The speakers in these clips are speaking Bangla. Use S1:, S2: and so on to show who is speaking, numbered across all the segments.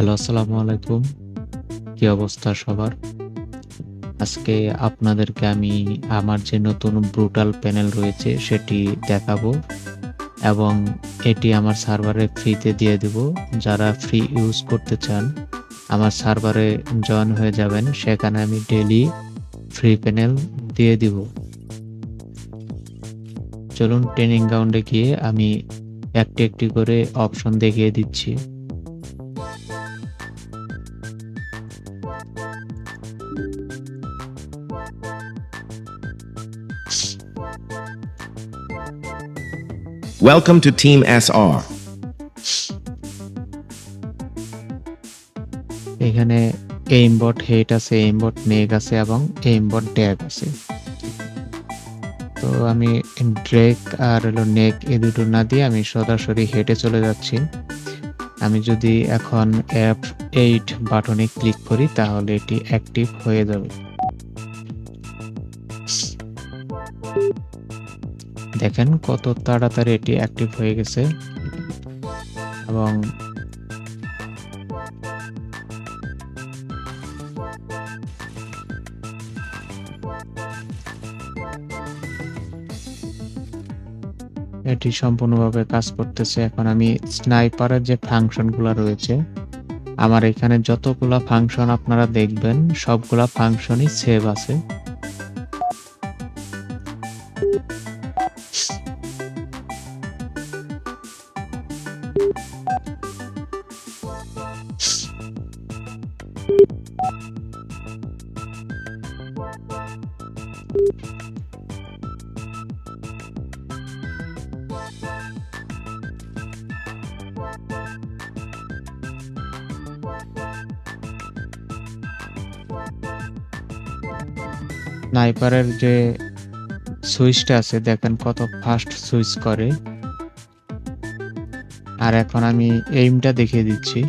S1: হ্যালো, আসসালামু আলাইকুম। কি অবস্থা সবার? আজকে আপনাদেরকে আমি আমার যে নতুন ব্রুটাল প্যানেল রয়েছে সেটি দেখাবো এবং এটি আমার সার্ভারে ফ্রিতে দিয়ে দেব। যারা ফ্রি ইউজ করতে চান, আমার সার্ভারে জয়েন হয়ে যাবেন, সেখানে আমি ডেলি ফ্রি প্যানেল দিয়ে দিব। চলুন ট্রেনিং গ্রাউন্ডে গিয়ে আমি একটি একটি করে অপশন দেখিয়ে দিচ্ছি।
S2: Welcome to Team SR.
S1: এখানে এইমবট হেট আছে এইমবট নেক আছে এবং এইমবট ড্যাগ আছে। তো আমি ড্রেক আর হলো নেক এই দুটো না দিয়ে আমি সরাসরি হেটে চলে যাচ্ছি। আমি যদি এখন অ্যাপ এইট বাটনে ক্লিক করি তাহলে এটি অ্যাক্টিভ হয়ে যাবে। দেখেন কত তাড়াতাড়ি এটি অ্যাক্টিভ হয়ে গেছে। এবং এটি সম্পূর্ণভাবে কাজ করতেছে। এখন আমি স্নাইপারের যে ফাংশনগুলো রয়েছে, আমার এখানে যতগুলা ফাংশন আপনারা দেখবেন, সবগুলা ফাংশনই সেভ আছে। স্নাইপারের যে সুইচটা আছে দেখেন কত ফাস্ট সুইচ করে। আর এখন আমি এইমটা দেখিয়ে দিচ্ছি।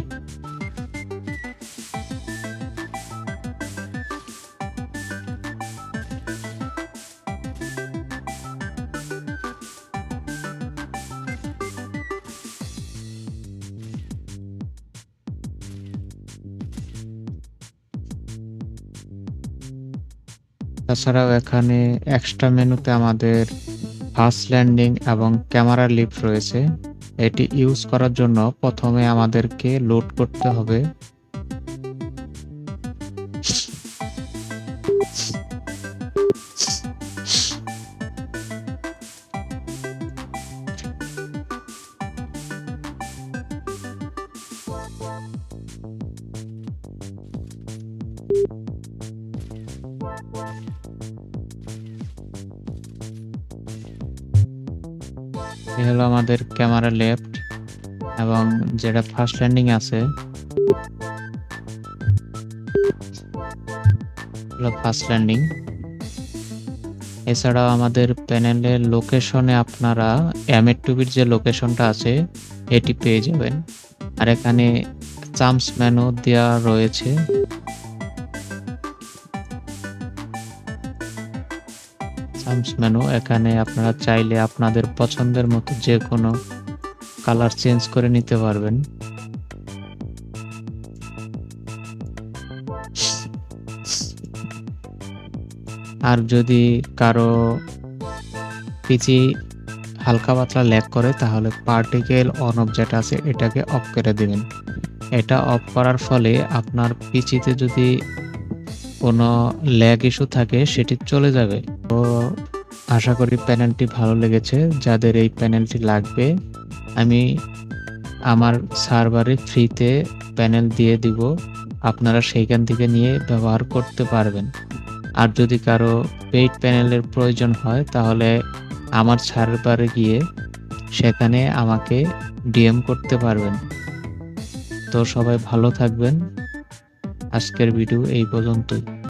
S1: তাছাড়াও এখানে এক্সট্রা মেনুতে আমাদের ফাস্ট ল্যান্ডিং এবং ক্যামেরা লিফট রয়েছে। এটি ইউজ করার জন্য প্রথমে আমাদেরকে লোড করতে হবে। এই হলো আমাদের ক্যামেরা লেফট এবং যেটা ফার্স্ট ল্যান্ডিং আছে ফার্স্ট ল্যান্ডিং এছাড়াও আমাদের প্যানেলের লোকেশনে আপনারা এমএড টুবির যে লোকেশনটা আছে, এটি পেয়ে যাবেন। আর এখানে চামস মেনু দেওয়া রয়েছে। সামস মেনু এখানে আপনারা চাইলে আপনাদের পছন্দের মতো যে কোনো কালার চেঞ্জ করে নিতে পারবেন। আর যদি কারও পিচি হালকা পাতলা ল্যাগ করে, তাহলে পার্টিকেল অন অফ যেটা আছে, এটাকে অফ করে দিবেন। এটা অফ করার ফলে আপনার পিচিতে যদি কোনো ল্যাগ ইস্যু থাকে, সেটি চলে যাবে। তো আশা করি প্যানেলটি ভালো লেগেছে। যাদের এই প্যানেলটি লাগবে, আমি আমার সার্ভারে ফ্রিতে প্যানেল দিয়ে দিব। আপনারা সেইখান থেকে নিয়ে ব্যবহার করতে পারবেন। আর যদি কারও পেইড প্যানেলের প্রয়োজন হয়, তাহলে আমার সার্ভারে গিয়ে সেখানে আমাকে ডিএম করতে পারবেন। তো সবাই ভালো থাকবেন। আজকের ভিডিও এই পর্যন্তই।